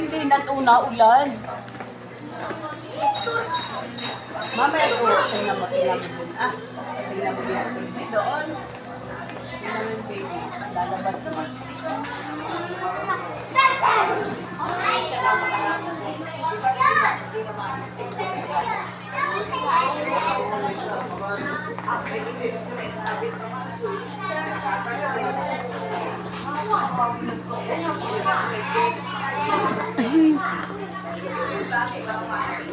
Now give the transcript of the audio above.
hindi natuna ulan. Mamaya ko, tingnan mo, tingnan mo dun. Ah, tingnan mo yan. Baby doon. Tingnan mo yung baby. Lalabas naman. Thank you. lalaki, walang maaari.